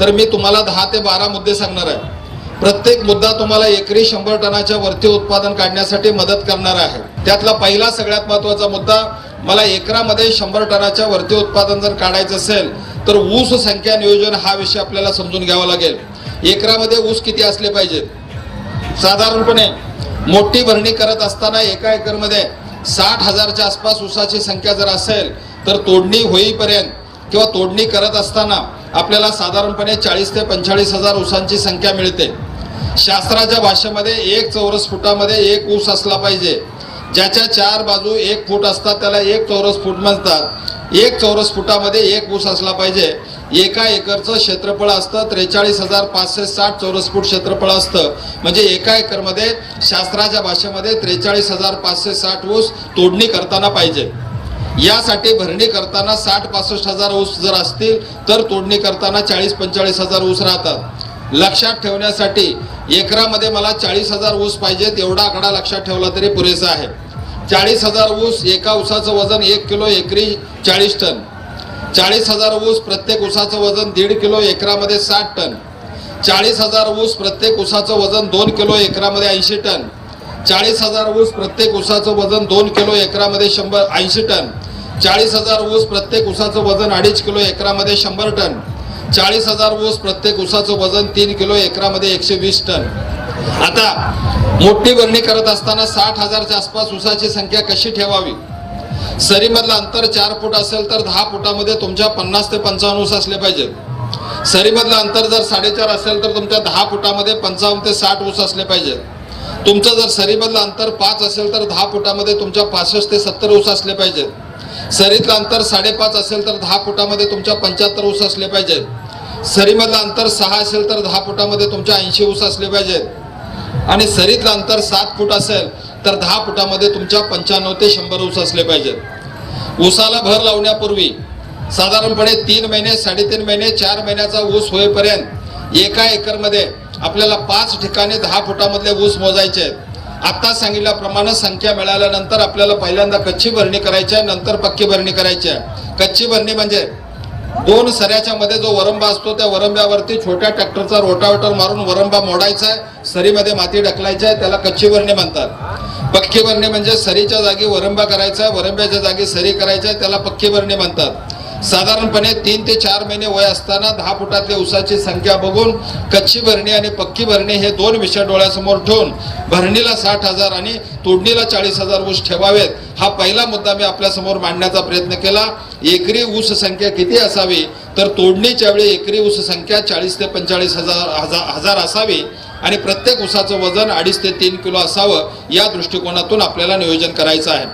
तर मी तुम्हाला दहा ते बारा मुद्दे सांगणार आहे. प्रत्येक मुद्दा तुम्हाला एकरी शंभर टनाच्या वरती उत्पादन काढण्यासाठी मदत करणार आहे. त्यातला पहिला सगळ्यात महत्त्वाचा मुद्दा मला एकरामध्ये शंभर टनाच्या वरती उत्पादन जर काढायचं असेल तर ऊस संख्या नियोजन हा विषय आपल्याला समजून घ्यावा लागेल. एकरामध्ये ऊस किती असले पाहिजेत? साधारणपणे मोठी भरणी करत असताना एका एकरमध्ये साठ हजारच्या आसपास ऊसाची संख्या जर असेल तर तोडणी होईपर्यंत किंवा तोडणी करत असताना आपल्याला साधारणपणे चाळीस ते पंचेचाळीस हजार ऊसांची संख्या मिळते. शास्त्राच्या भाषेमध्ये एक चौरस फुटामध्ये एक ऊस असला पाहिजे. ज्याच्या चार बाजू एक फूट असतात त्याला एक चौरस फूट म्हणतात. एक चौरस फुटामध्ये एक ऊस असला पाहिजे. एका एकरचं क्षेत्रफळ असतं त्रेचाळीस हजार पाचशे साठ चौरस फूट क्षेत्रफळ असतं. म्हणजे एका एकरमध्ये शास्त्राच्या भाषेमध्ये त्रेचाळीस हजार पाचशे साठ ऊस तोडणी करताना पाहिजे. यासाठी भरणी करताना साठ पासष्ट हजार ऊस जर असतील तर तोडणी करताना चाळीस पंचेचाळीस हजार ऊस राहतात. लक्षात ठेवण्यासाठी एकरामध्ये मला चाळीस हजार ऊस पाहिजेत एवढा आकडा लक्षात ठेवला तरी पुरेसा आहे. चाळीस हजार ऊस एका ऊसाचं वजन एक किलो एकरी चाळीस टन. चाळीस हजार ऊस प्रत्येक ऊसाचं वजन दीड किलो एकरामध्ये साठ टन. चाळीस हजार ऊस प्रत्येक ऊसाचं वजन दोन किलो एकरामध्ये ऐंशी टन. चाळीस हजार ऊस प्रत्येक ऊसाचं वजन दोन किलो एकरामध्ये शंभर ऐंशी टन. चाळीस हजार ऊस प्रत्येक ऊसाचं वजन अडीच किलो एकरामध्ये शंभर टन. चाळीस हजार ऊस प्रत्येक ऊसाचं वजन तीन किलो एकरामध्ये एकशे वीस टन. आता मोठी भरणी करत असताना साठ हजारच्या आसपास ऊसाची संख्या कशी ठेवावी? सरीमधलं अंतर चार फूट असेल तर दहा फुटामध्ये तुमच्या पन्नास ते पंचावन्न ऊस असले पाहिजेत. सरीमधलं अंतर जर साडेचार असेल तर तुमच्या दहा फुटामध्ये पंचावन्न ते साठ ऊस असले पाहिजेत. तुमचं जर सरीमधलं अंतर पाच असेल तर दहा फुटामध्ये तुमच्या पासष्ट ते सत्तर ऊस असले पाहिजेत. सरीतलं अंतर साडेपाच असेल तर दहा फुटामध्ये तुमच्या पंच्याहत्तर ऊस असले पाहिजेत. सरीमधलं अंतर सहा असेल तर दहा फुटामध्ये तुमच्या ऐंशी ऊस असले पाहिजेत. आणि सरीतलं अंतर सात फूट असेल तर दहा फुटामध्ये तुमच्या पंच्याण्णव ते शंभर ऊस असले पाहिजेत. ऊसाला भर लावण्यापूर्वी साधारणपणे तीन महिने साडेतीन महिने चार महिन्याचा ऊस होईपर्यंत एका एकरमध्ये आपल्याला पाच ठिकाणी दहा फुटामधले ऊस मोजायचे आहेत. आत्ता सांगितल्याप्रमाणे संख्या मिळाल्यानंतर आपल्याला पहिल्यांदा कच्ची भरणी करायची आहे नंतर पक्की भरणी करायची आहे. कच्ची भरणी म्हणजे दोन सऱ्याच्या मध्ये जो वरंबा असतो त्या वरंब्यावरती छोट्या ट्रॅक्टरचा रोटावेटर मारून वरंबा मोडायचा आहे. सरीमध्ये माती ढकलायची आहे त्याला कच्ची भरणी म्हणतात. पक्की भरणी म्हणजे सरीच्या जागी वरंबा करायचा आहे वरंब्याच्या जागी सरी करायची आहे त्याला पक्की भरणी म्हणतात. साधारणपणे तीन ते चार महिने वय असताना दहा फुटातल्या उसाची संख्या बघून कच्ची भरणी आणि पक्की भरणी हे दोन विषय डोळ्यासमोर ठेवून भरणीला साठ हजार आणि तोडणीला चाळीस हजार ऊस ठेवावेत हा पहिला मुद्दा मी आपल्यासमोर मांडण्याचा प्रयत्न केला. एकरी ऊस संख्या किती असावी? तर तोडणीच्या वेळी एकरी ऊस संख्या चाळीस ते पंचेचाळीस हजार हजार हजार असावी आणि प्रत्येक ऊसाचं वजन अडीच ते तीन किलो असावं या दृष्टिकोनातून आपल्याला नियोजन करायचं आहे.